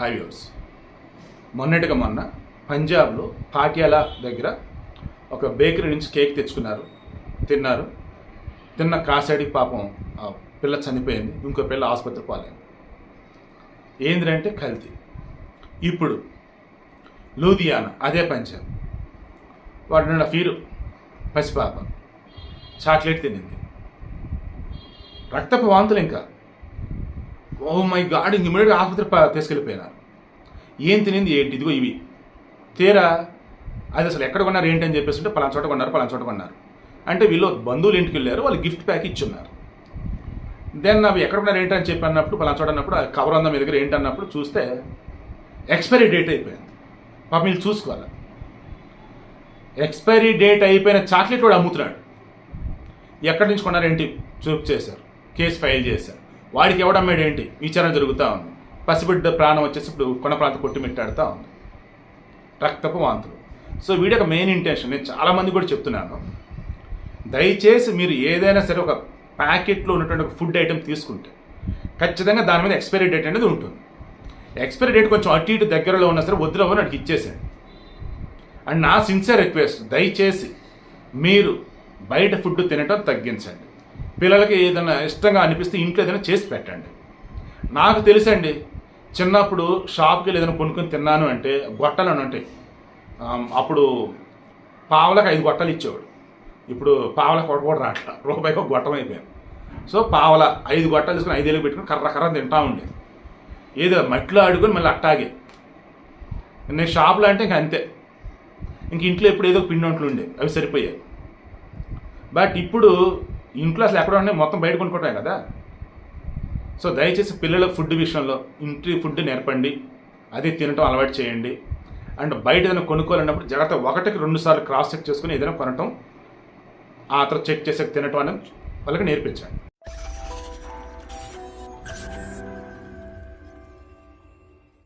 Highways. మొన్నటిగా మొన్న పంజాబ్లో పాటియాలా దగ్గర ఒక బేకరీ నుంచి కేక్ తెచ్చుకున్నారు. తిన్నారు. తిన్న కాసేడి పాపం పిల్ల చనిపోయింది. ఇంకో పిల్ల ఆసుపత్రి పాలైంది. ఏంద్రంటే కల్తీ. ఇప్పుడు లూధియానా అదే పంజాబ్. వాడు నిన్న ఫీరు పసిపాప. చాక్లెట్ తినింది. రక్తపు వాంతులు ఇంకా ఓ మై గాడ్ ఇంక ఇమీడియట్గా ఆసుపత్రి తీసుకెళ్ళిపోయినారు. ఏం తినింది ఏంటి? ఇదిగో ఇవి. తీరా అది అసలు ఎక్కడ కొన్నారు ఏంటి అని చెప్పేసి ఉంటే పలానా చోట కొన్నారు పలానా చోట కొన్నారు. అంటే వీళ్ళు బంధువులు ఇంటికి వెళ్ళారు వాళ్ళు గిఫ్ట్ ప్యాక్ ఇచ్చున్నారు. దెన్ అవి ఎక్కడ ఉన్నారు ఏంటి అని చెప్పి అన్నప్పుడు పలానా చోట అన్నప్పుడు కవర్ ఉందా మీ దగ్గర ఏంటి అన్నప్పుడు చూస్తే ఎక్స్పైరీ డేట్ అయిపోయింది. పాప వీళ్ళు చూసుకోవాలి? ఎక్స్పైరీ డేట్ అయిపోయిన చాక్లెట్ కూడా అమ్ముతున్నాడు. ఎక్కడి నుంచి కొన్నారేంటి? చూప్ చేశారు. కేసు ఫైల్ చేశారు. వాడికి ఎవడమ్మాడు ఏంటి విచారణ జరుగుతూ ఉంది. పసిబిడ్డ ప్రాణం వచ్చేసి ఇప్పుడు కొన ప్రాంతం కొట్టిమిట్టాడుతూ ఉంది. రక్తపు వాంతులు. సో వీడి యొక్క మెయిన్ ఇంటెన్షన్ నేను చాలామంది కూడా చెప్తున్నాను. దయచేసి మీరు ఏదైనా సరే ఒక ప్యాకెట్లో ఉన్నటువంటి ఒక ఫుడ్ ఐటెం తీసుకుంటే ఖచ్చితంగా దాని మీద ఎక్స్పైరీ డేట్ అనేది ఉంటుంది. ఎక్స్పైరీ డేట్ కొంచెం అటు ఇటు దగ్గరలో ఉన్నా సరే వద్దులో నాకు ఇచ్చేసాడు అండ్ నా సిన్సియర్ రిక్వెస్ట్ దయచేసి మీరు బయట ఫుడ్ తినటం తగ్గించండి. పిల్లలకి ఏదైనా ఇష్టంగా అనిపిస్తే ఇంట్లో ఏదైనా చేసి పెట్టండి. నాకు తెలుసండి చిన్నప్పుడు షాప్కి వెళ్ళి ఏదైనా కొనుక్కొని తిన్నాను అంటే గొట్టలు అని ఉంటాయి. అప్పుడు పావులకు ఐదు గొట్టలు ఇచ్చేవాడు. ఇప్పుడు పావులకు ఒకటి కూడా రావట్లా రూపాయికి ఒక గొట్టం అయిపోయింది సో పావల ఐదు గొట్టలు తీసుకుని ఐదేళ్ళు పెట్టుకుని కర్ర కర్ర తింటా ఉండేది ఏదో మట్టిలో ఆడుకొని మళ్ళీ అట్టాగే. నేను షాప్లో అంటే ఇంక అంతే. ఇంక ఇంట్లో ఎప్పుడు ఏదో పిండి వంటలు ఉండే అవి సరిపోయాయి. బట్ ఇప్పుడు ఇంట్లో అసలు ఎక్కడ ఉన్నాయి మొత్తం బయట కొనుక్కుంటాయి కదా. సో దయచేసి పిల్లల ఫుడ్ విషయంలో ఇంటి ఫుడ్ నేర్పండి. అది తినటం అలవాటు చేయండి. అండ్ బయట ఏదైనా కొనుక్కోవాలన్నప్పుడు జాగ్రత్త ఒకటికి రెండు సార్లు క్రాస్ చెక్ చేసుకుని ఏదైనా కొనటం ఆ తర్వాత చెక్ చేసే తినటం అనేది వాళ్ళకి నేర్పించండి.